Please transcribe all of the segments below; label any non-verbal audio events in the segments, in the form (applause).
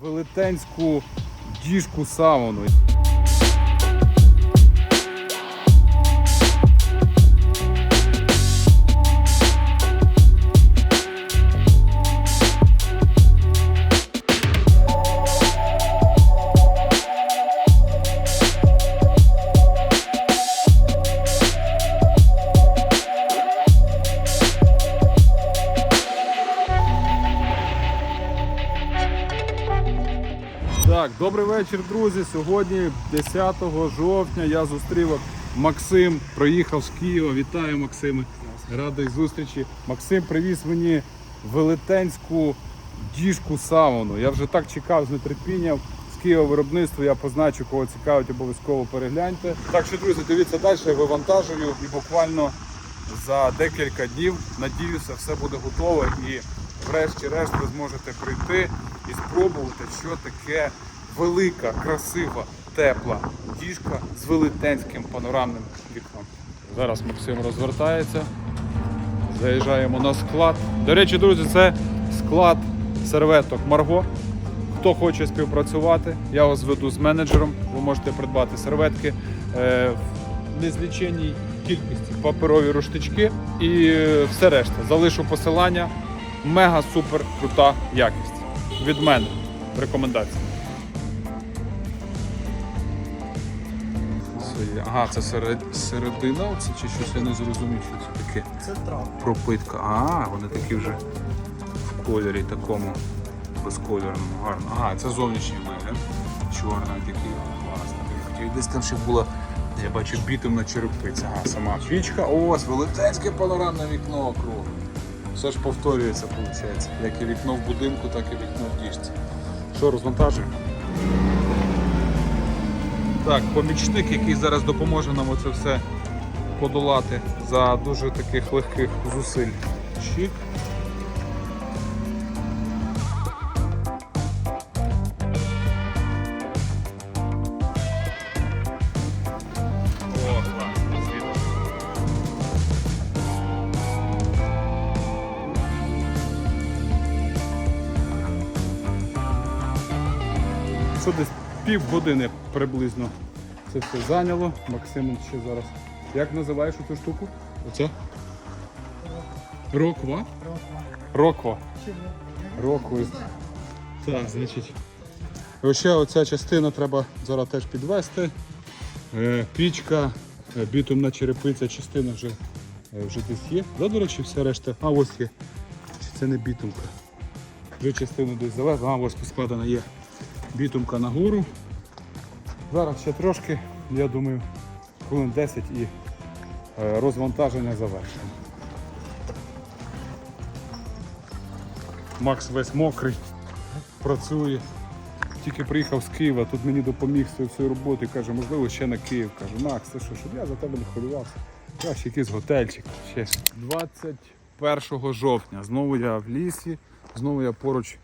велетенську діжку сауну. Добрий вечір, друзі. Сьогодні, 10 жовтня, я зустрів Максим, приїхав з Києва. Вітаю, Максиме. Радий зустрічі. Максим привіз мені велетенську діжку сауну. Я вже так чекав з нетерпінням. З Києва виробництво я позначу, кого цікавить, обов'язково перегляньте. Так що, друзі, дивіться далі, я вивантажую і буквально за декілька днів, надіюся, все буде готове і врешті-решт ви зможете прийти і спробувати, що таке велика, красива, тепла діжка з велетенським панорамним вікном. Зараз Максим розвертається. Заїжджаємо на склад. До речі, друзі, це склад серветок Марго. Хто хоче співпрацювати, я вас веду з менеджером. Ви можете придбати серветки е, в незліченій кількості, паперові руштички і е, все решта. Залишу посилання. Мега супер крута якість. Від мене. Рекомендація. Є- Ага, це серед... середина, оце чи щось я не зрозумів, що це таке. Це трав. Пропитка. А, вони такі вже в кольорі такому безкольорному, гарно. Ага, це зовнішній вигляд. Чорний такий класний. Десь там ще була. Я бачу бітумна черепиця. Ага, сама пічка. Ось, велетенське панорамне вікно кругле. Все ж повторюється, виходить. Як і вікно в будинку, так і вікно в діжці. Що, розвантажуємо? Так, помічник, який зараз допоможе нам оце все подолати за дуже таких легких зусиль. Чик. Що півгодини приблизно це все зайняло. Максим ще зараз. Як називаєш цю штуку? Оце? Роква? Роква. Роква. Так, значить. Ще оця частина треба зараз теж підвести. Е, пічка, е, бітумна черепиця, частина вже, е, вже десь є. Да, до речі, вся решта. А ось є. Чи це не бітумка? Вже частину десь завезли, а ось поскладена є бітумка нагору. Зараз ще трошки, я думаю, хвилин 10 і е, розвантаження завершено. Макс весь мокрий, працює. Тільки приїхав з Києва, тут мені допоміг з цією роботою. Каже, можливо, ще на Київ. Кажу, Макс, це що, щоб я за тебе не хвилювався. Краще якийсь готельчик. Ще. 21 жовтня. Знову я в лісі, знову я поруч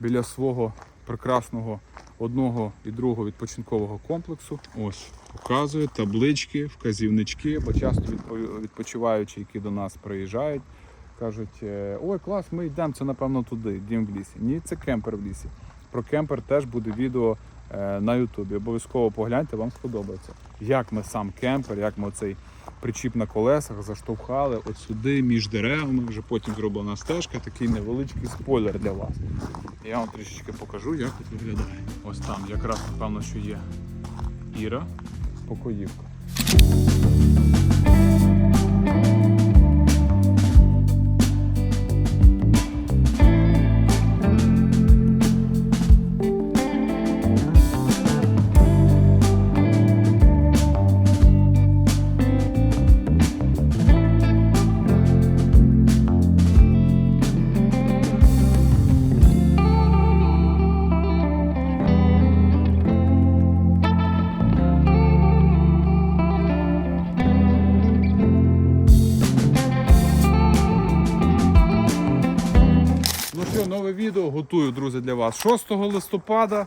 біля свого прекрасного одного і другого відпочинкового комплексу. Ось показую таблички, вказівнички, бо часто відпо- відпочиваючі, які до нас приїжджають, кажуть: е, ой, клас, ми йдемо, це напевно туди, дім в лісі. Ні, це кемпер в лісі. Про кемпер теж буде відео е, на Ютубі. Обов'язково погляньте, вам сподобається. Як ми сам кемпер, як ми цей причіп на колесах заштовхали от сюди між деревами. Вже потім зроблена стежка, такий невеличкий спойлер для вас. Я вам трішечки покажу, як тут виглядає. Ось там якраз напевно, що є Іра, покоївка. Відео готую, друзі, для вас. 6 листопада.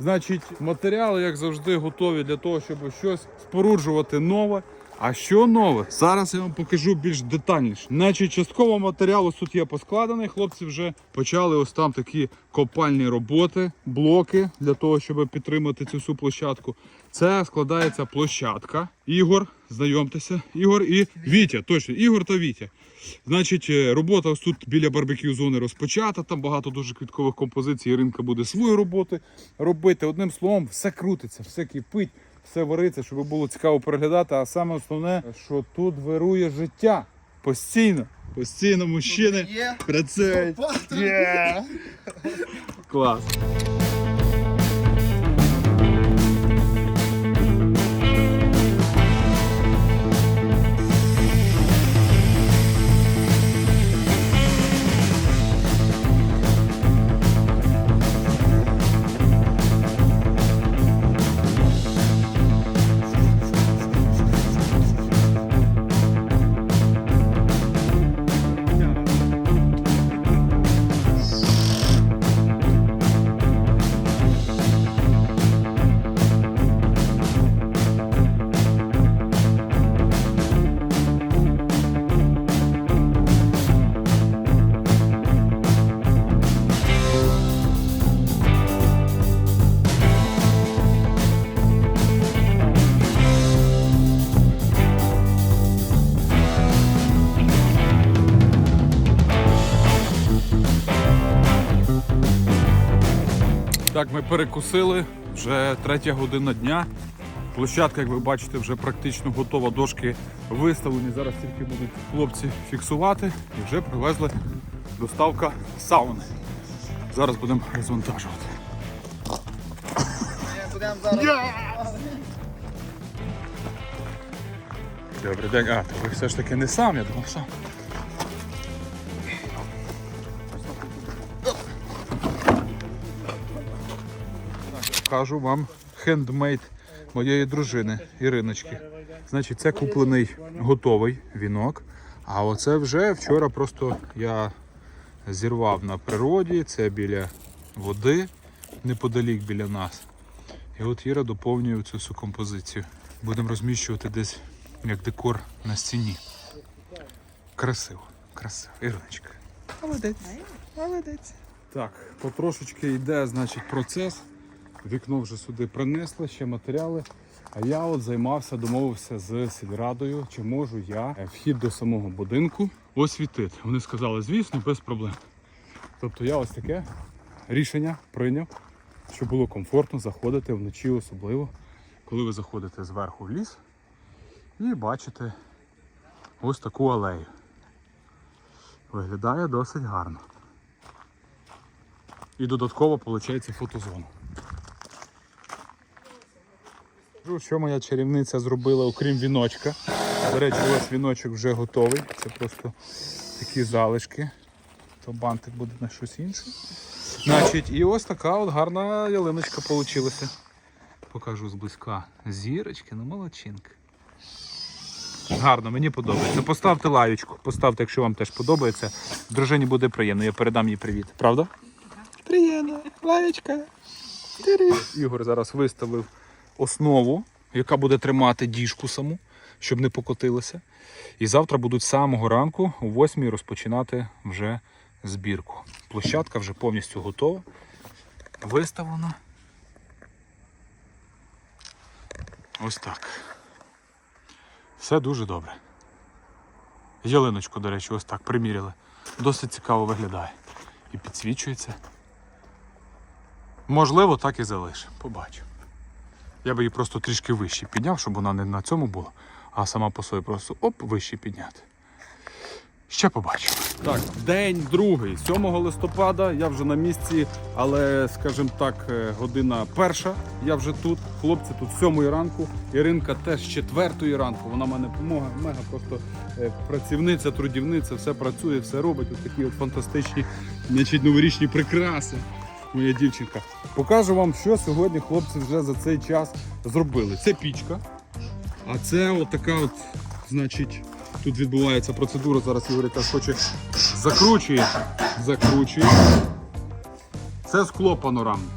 Значить, матеріали, як завжди, готові для того, щоб щось споруджувати нове. А що нове? Зараз я вам покажу більш детальніше. Значить, частково матеріал ось тут є поскладений. Хлопці вже почали ось там такі копальні роботи, блоки для того, щоб підтримати цю всю площадку. Це складається площадка. Ігор, знайомтеся, Ігор і Вітя. Точно, Ігор та Вітя. Значить, е, робота ось тут біля барбекю зони розпочата. Там багато дуже квіткових композицій. Іринка буде свої роботи робити. Одним словом, все крутиться, все кипить, все вариться, щоб було цікаво переглядати. А саме основне, що тут вирує життя постійно. Постійно мужчини працюють. (laughs) Клас. Перекусили. Вже третя година дня. Площадка, як ви бачите, вже практично готова. Дошки виставлені. Зараз тільки будуть хлопці фіксувати і вже привезли доставка сауни. Зараз будемо розвантажувати. Добрий день. А, то ви все ж таки не сам, я думав сам. Кажу вам хендмейд моєї дружини Іриночки. Значить, це куплений готовий вінок. А оце вже вчора просто я зірвав на природі, це біля води, неподалік біля нас. І от Іра доповнює цю всю композицію. Будемо розміщувати десь як декор на стіні. Красиво, красиво. Іриночка. Молодець. Молодець. Так, потрошечки йде, значить, процес. Вікно вже сюди принесли, ще матеріали. А я от займався, домовився з сільрадою, чи можу я е, вхід до самого будинку освітити. Вони сказали, звісно, без проблем. Тобто я ось таке рішення прийняв, щоб було комфортно заходити вночі, особливо, коли ви заходите зверху в ліс і бачите ось таку алею. Виглядає досить гарно. І додатково виходить фотозона. Кажу, Що моя чарівниця зробила, окрім віночка. До речі, ось віночок вже готовий. Це просто такі залишки. То бантик буде на щось інше. Значить, і ось така от гарна ялиночка вийшла. Покажу зблизька. Зірочки, ну молодчинка. Гарно, мені подобається. Поставте лайочку, поставте, якщо вам теж подобається. Дружині буде приємно, я передам їй привіт. Правда? Приємно. Лаєчка. Ігор зараз виставив основу, яка буде тримати діжку саму, щоб не покотилося. І завтра будуть з самого ранку, о 8 розпочинати вже збірку. Площадка вже повністю готова. Виставлена. Ось так. Все дуже добре. Ялиночку, до речі, ось так приміряли. Досить цікаво виглядає. І підсвічується. Можливо, так і залиш. Побачу. Я би її просто трішки вище підняв, щоб вона не на цьому була, а сама по собі просто оп, вище підняти. Ще побачимо. Так, день другий, 7 листопада. Я вже на місці, але, скажімо так, е, година перша. Я вже тут. Хлопці тут з 7 ранку. Іринка теж з 4 ранку. Вона мене помога, мега просто е, працівниця, трудівниця, все працює, все робить. Ось такі от фантастичні, значить, новорічні прикраси. Моя дівчинка. Покажу вам, що сьогодні хлопці вже за цей час зробили. Це пічка. А це от така от, значить, тут відбувається процедура. Зараз Ігор хоче закручує. Закручує. Це скло панорамне.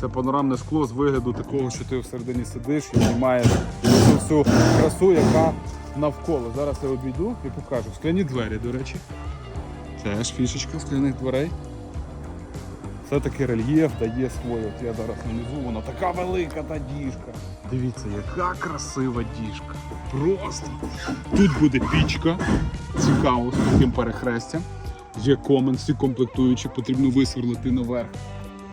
Це панорамне скло з вигляду такого, що ти всередині сидиш і знімаєш всю красу, яка навколо. Зараз я обійду і покажу. Скляні двері, до речі. Теж фішечка скляних дверей. Це такий рельєф дає своє. От я зараз нанизу, вона така велика та діжка. Дивіться, яка красива діжка. Просто. Тут буде пічка. Цікаво, з таким перехрестям. Є комен, всі комплектуючі, потрібно висверлити наверх.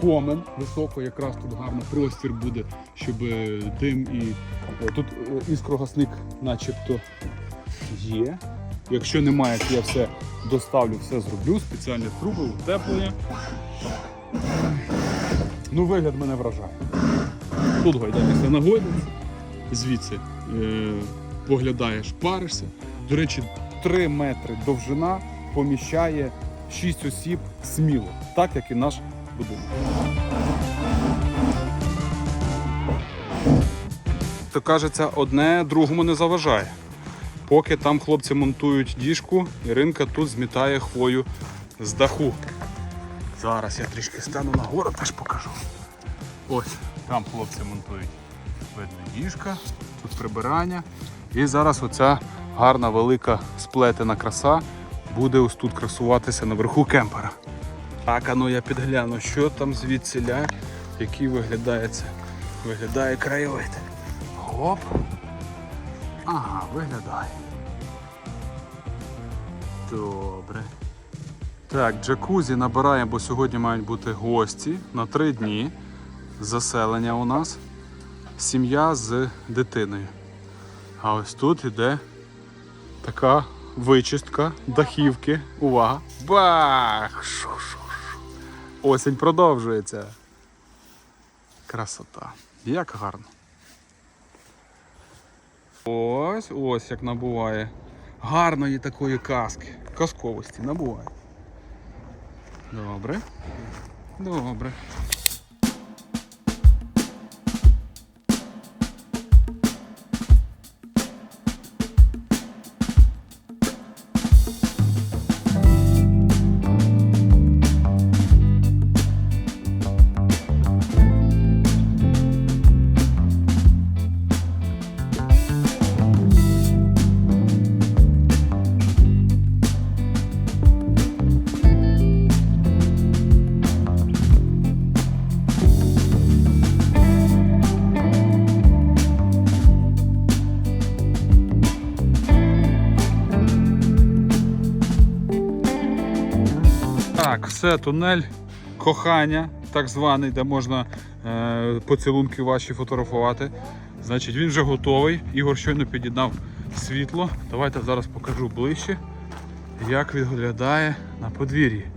Комен високо, якраз тут гарно простір буде, щоб е, дим і е, тут е, іскрогасник начебто є. Якщо немає, то я все доставлю, все зроблю. Спеціальні труби, утеплення. Ну, вигляд мене вражає. Тут гойдаєшся на гойдance, звідси е, поглядаєш, паришся. До речі, 3 метри довжина поміщає 6 осіб сміло, так як і наш будинок. То кажеться, одне другому не заважає. Поки там хлопці монтують діжку, Іринка тут змітає хвою з даху. Зараз я трішки стану нагору, теж покажу. Ось, там хлопці монтують. Видно діжка, тут прибирання. І зараз оця гарна велика сплетена краса буде ось тут красуватися наверху кемпера. Так, а ну я підгляну, що там звідсіля, який виглядає це. Виглядає краєвид. Хоп. Ага, виглядає. Добре. Так, джакузі набираємо, бо сьогодні мають бути гості на три дні. Заселення у нас. Сім'я з дитиною. А ось тут іде така вичистка дахівки. Увага! Бах! Осінь продовжується. Красота. Як гарно. Ось, ось як набуває. Гарної такої казки. Казковості набуває. Добре. Добре. Так, все, тунель кохання, так званий, де можна е, поцілунки ваші фотографувати. Значить, він вже готовий. Ігор щойно під'єднав світло. Давайте зараз покажу ближче, як виглядає на подвір'ї.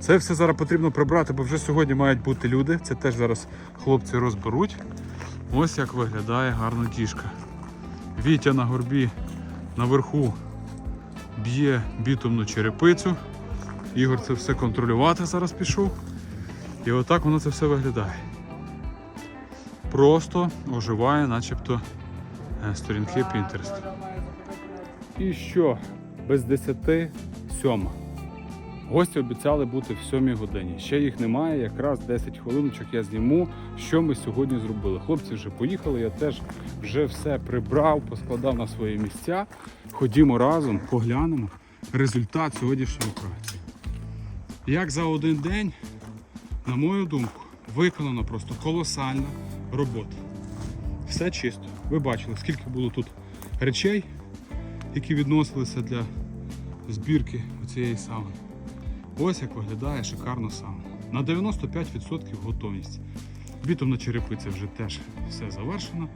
Це все зараз потрібно прибрати, бо вже сьогодні мають бути люди. Це теж зараз хлопці розберуть. Ось як виглядає гарна діжка. Вітя на горбі наверху б'є бітумну черепицю. Ігор це все контролювати зараз пішов. І отак воно це все виглядає. Просто оживає, начебто е, сторінки Pinterest. І що? Без 10 сьома. Гості обіцяли бути в сьомій годині. Ще їх немає, якраз 10 хвилиночок я зніму, що ми сьогодні зробили. Хлопці вже поїхали, я теж вже все прибрав, поскладав на свої місця. Ходімо разом, поглянемо результат сьогоднішньої праці. Як за один день, на мою думку, виконана просто колосальна робота. Все чисто. Ви бачили, скільки було тут речей, які відносилися для збірки цієї сауни. Ось як виглядає шикарно сауна. На 95% готовність. Бітумна черепиця вже теж все завершено.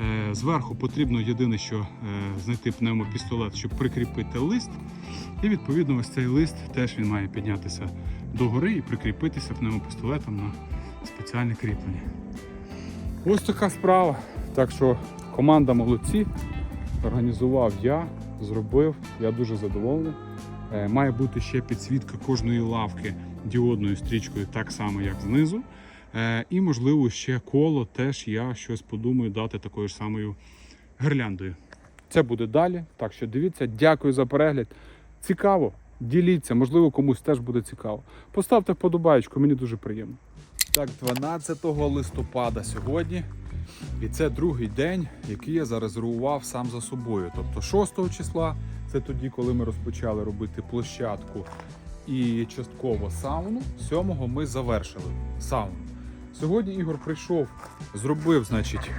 Е, Зверху потрібно єдине, що е, знайти пневмопістолет, щоб прикріпити лист. І відповідно ось цей лист теж він має піднятися догори і прикріпитися пневмопістолетом на спеціальне кріплення. Ось така справа. Так що команда молодці. Організував я, зробив, я дуже задоволений. Е, Має бути ще підсвітка кожної лавки діодною стрічкою, так само, як знизу. Е, І, можливо, ще коло теж я щось подумаю дати такою ж самою гирляндою. Це буде далі. Так що дивіться, дякую за перегляд. Цікаво, діліться, можливо, комусь теж буде цікаво. Поставте вподобаєчку, мені дуже приємно. Так, 12 листопада сьогодні. І це другий день, який я зарезервував сам за собою. Тобто 6 числа, це тоді, коли ми розпочали робити площадку і частково сауну. 7 ми завершили сауну. Сьогодні Ігор прийшов, зробив, значить,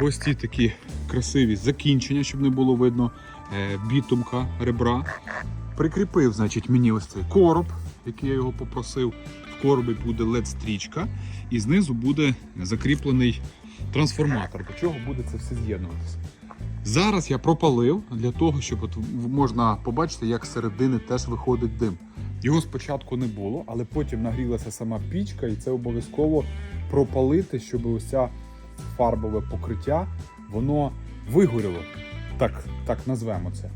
ось ці такі красиві закінчення, щоб не було видно бітумка ребра. Прикріпив, значить, мені ось цей короб, який я його попросив. В коробі буде LED-стрічка, і знизу буде закріплений трансформатор, до чого буде це все з'єднуватися. Зараз я пропалив для того, щоб от можна побачити, як з середини теж виходить дим. Його спочатку не було, але потім нагрілася сама пічка, і це обов'язково пропалити, щоб ось фарбове покриття воно вигоріло. Так, так назвемо це.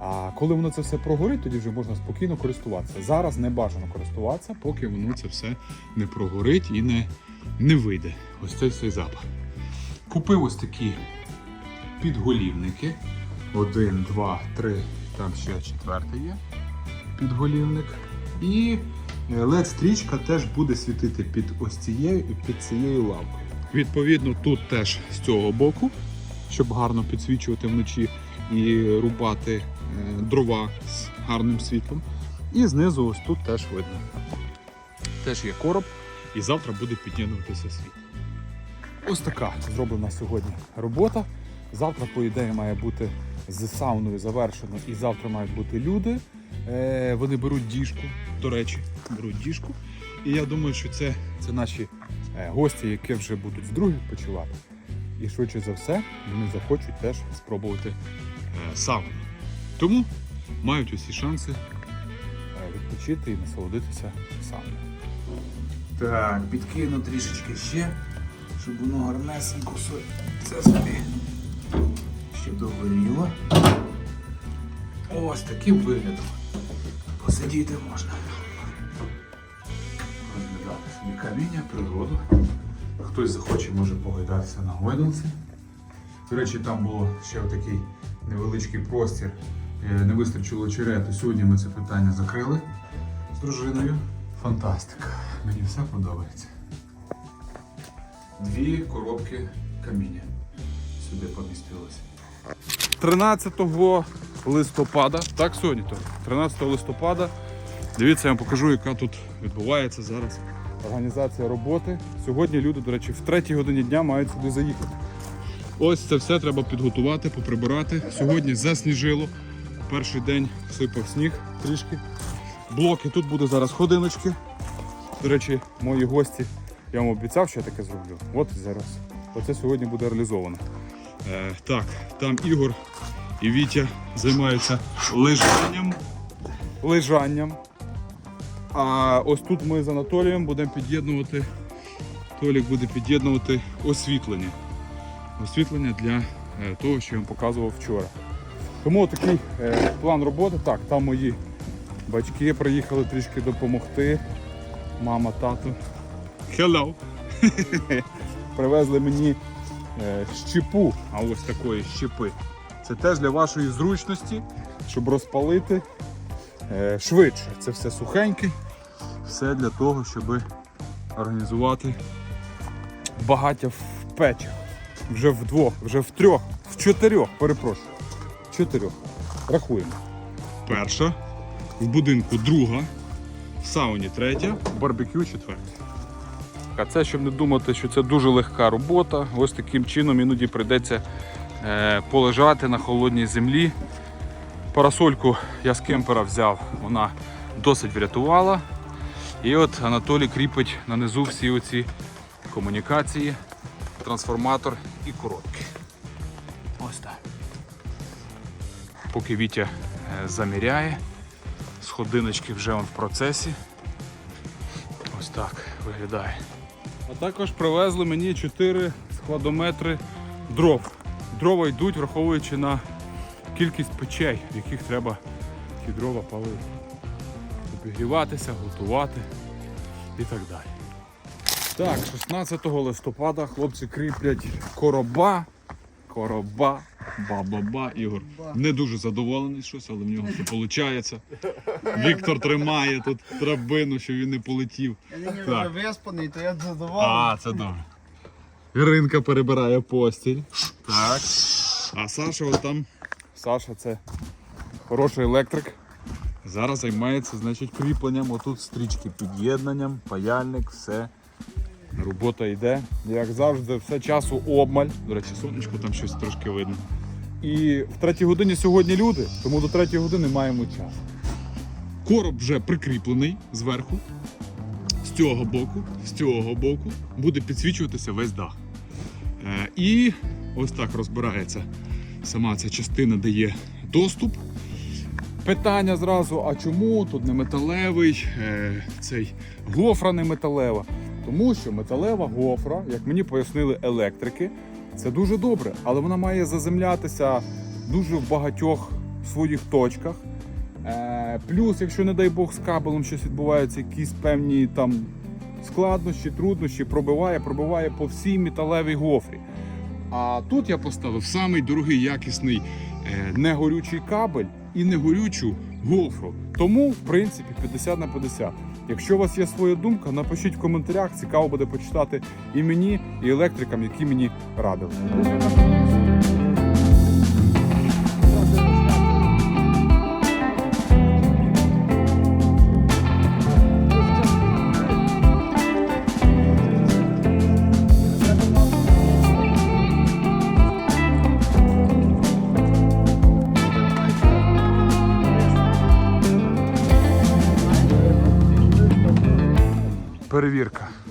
А коли воно це все прогорить, тоді вже можна спокійно користуватися. Зараз не бажано користуватися, поки воно це все не прогорить і не, не вийде. Ось цей цей запах. Купив ось такі підголівники. Один, два, три, там ще четвертий є підголівник. І led стрічка теж буде світити під ось цією і під цією лавкою. Відповідно, тут теж з цього боку, щоб гарно підсвічувати вночі і рубати е, дрова з гарним світлом. І знизу ось тут теж видно. Теж є короб, і завтра буде під'єднуватися світ. Ось така зроблена сьогодні робота. Завтра, по ідеї, має бути з сауною завершено, і завтра мають бути люди. Е, вони беруть діжку, до речі, беруть діжку. І я думаю, що це, це наші е, гості, які вже будуть вдруге відпочивати. І швидше за все, вони захочуть теж спробувати е, сауну. Тому мають усі шанси е, відпочити і насолодитися сауною. Так, підкину трішечки ще, щоб воно гарнесенько це собі ще догоріло. Ось таким виглядом. Посидіти можна. Розглядати собі каміння, природу. Хтось захоче, може погойдатися на гойдалці. До речі, там було ще такий невеличкий простір. Е, Не вистачило очерету. Сьогодні ми це питання закрили з дружиною. Фантастика. Мені все подобається. Дві коробки каміння сюди помістилося. 13 листопада, так сьогодні то, 13 листопада. Дивіться, я вам покажу, яка тут відбувається зараз організація роботи. Сьогодні люди, до речі, в третій годині дня мають сюди заїхати. Ось це все треба підготувати, поприбирати. Сьогодні засніжило. Перший день сипав сніг трішки. Блоки, тут буде зараз ходиночки. До речі, мої гості, я вам обіцяв, що я таке зроблю. От зараз. Оце сьогодні буде реалізовано. Е, так, там Ігор і Вітя займаються лежанням. Лежанням. А ось тут ми з Анатолієм будемо під'єднувати. Толік буде під'єднувати освітлення. Освітлення для е, того, що я вам показував вчора. Тому такий е, план роботи. Так, там мої батьки приїхали трішки допомогти. Мама, тато. Hello! (laughs) Привезли мені е, щепу, а ось такої щепи. Це теж для вашої зручності, щоб розпалити швидше. Це все сухеньке, все для того, щоб організувати багаття в печах. Вже в двох, вже в трьох, в чотирьох, перепрошую. Чотирьох. Рахуємо. Перша, в будинку друга, в сауні третя, барбекю четверта. А це щоб не думати, що це дуже легка робота. Ось таким чином іноді прийдеться е, полежати на холодній землі. Парасольку я з кемпера взяв, вона досить врятувала. І от Анатолій кріпить на низу всі оці комунікації, трансформатор і коробки. Ось так. Поки Вітя е, заміряє, сходиночки вже в процесі. Ось так виглядає. А також привезли мені 4 складометри дров. Дрова йдуть, враховуючи на кількість печей, в яких треба ті дрова палити. Обігріватися, готувати і так далі. Так, 16 листопада хлопці кріплять короба. Короба, ба-ба-ба, Ігор. Не дуже задоволений щось, але в нього все виходить. Віктор тримає тут драбину, щоб він не полетів. Так. вже виспаний, то я задоволений. А, це добре. Іринка перебирає постіль. Так. А Саша от там. Саша це хороший електрик. Зараз займається значить, кріпленням. Отут стрічки під'єднанням, паяльник, все. Робота йде. Як завжди, все часу обмаль. До речі, сонечко там щось трошки видно. І в третій годині сьогодні люди, тому до третьої години маємо час. Короб вже прикріплений зверху. З цього боку, з цього боку буде підсвічуватися весь дах. Е, і ось так розбирається сама ця частина, де є доступ. Питання зразу: а чому тут не металевий, е, цей гофра не металева? Тому що металева гофра, як мені пояснили електрики, це дуже добре, але вона має заземлятися дуже в багатьох своїх точках. Е, плюс, якщо, не дай Бог, з кабелем щось відбувається, якісь певні там складнощі, труднощі, пробиває, пробиває по всій металевій гофрі. А тут я поставив самий дорогий якісний негорючий кабель і негорючу гофру. Тому, в принципі, 50 на 50. Якщо у вас є своя думка, напишіть в коментарях. Цікаво буде почитати і мені, і електрикам, які мені радили.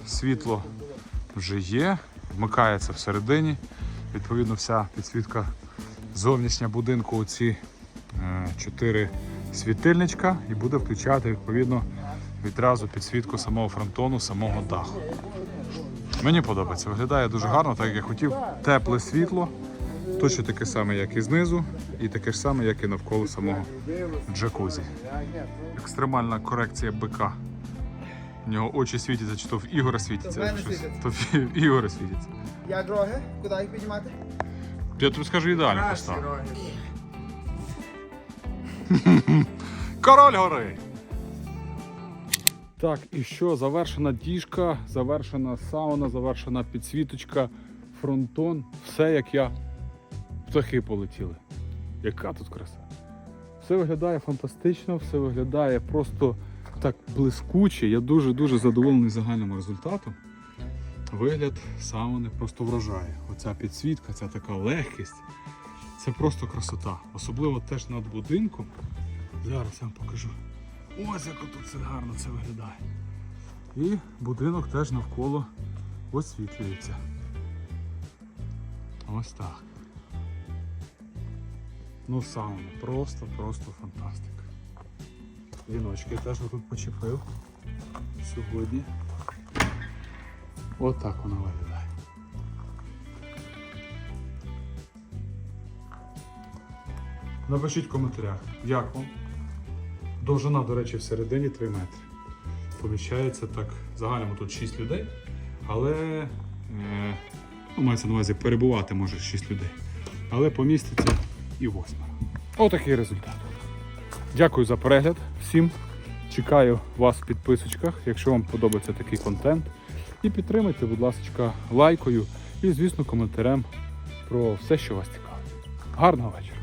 Світло вже є, вмикається всередині. Відповідно, вся підсвітка зовнішня будинку оці е, чотири світильничка і буде включати відповідно відразу підсвітку самого фронтону, самого даху. Мені подобається, виглядає дуже гарно, так як я хотів. Тепле світло, точно таке саме, як і знизу, і таке ж саме, як і навколо самого джакузі. Екстремальна корекція бика. У нього очі світяться, чи то в Ігора світяться. То в мене щось. світяться. То в Ігора світяться. Як роги? Куди їх піднімати? Я тобі скажу ідеально поставив. (laughs) Король гори! Так, і що? Завершена діжка, завершена сауна, завершена підсвіточка, фронтон. Все як я. Птахи полетіли. Яка тут краса. Все виглядає фантастично, все виглядає просто так блискуче. Я дуже-дуже задоволений загальним результатом. Вигляд сауни просто вражає. Оця підсвітка, ця така легкість. Це просто красота. Особливо теж над будинком. Зараз я вам покажу. Ось як тут це гарно це виглядає. І будинок теж навколо освітлюється. Ось так. Ну сауна, просто, просто фантастика. Віночки теж тут почепив сьогодні. Отак вона виглядає. Напишіть в коментарях, як вам. Довжина, до речі, всередині 3 метри. Поміщається так. Загальному тут 6 людей, але е, ну, мається на увазі перебувати може 6 людей. Але поміститься і восьмеро. Отакий результат. Дякую за перегляд всім. Чекаю вас в підписочках, якщо вам подобається такий контент. І підтримайте, будь ласка, лайкою і, звісно, коментарем про все, що вас цікавить. Гарного вечора!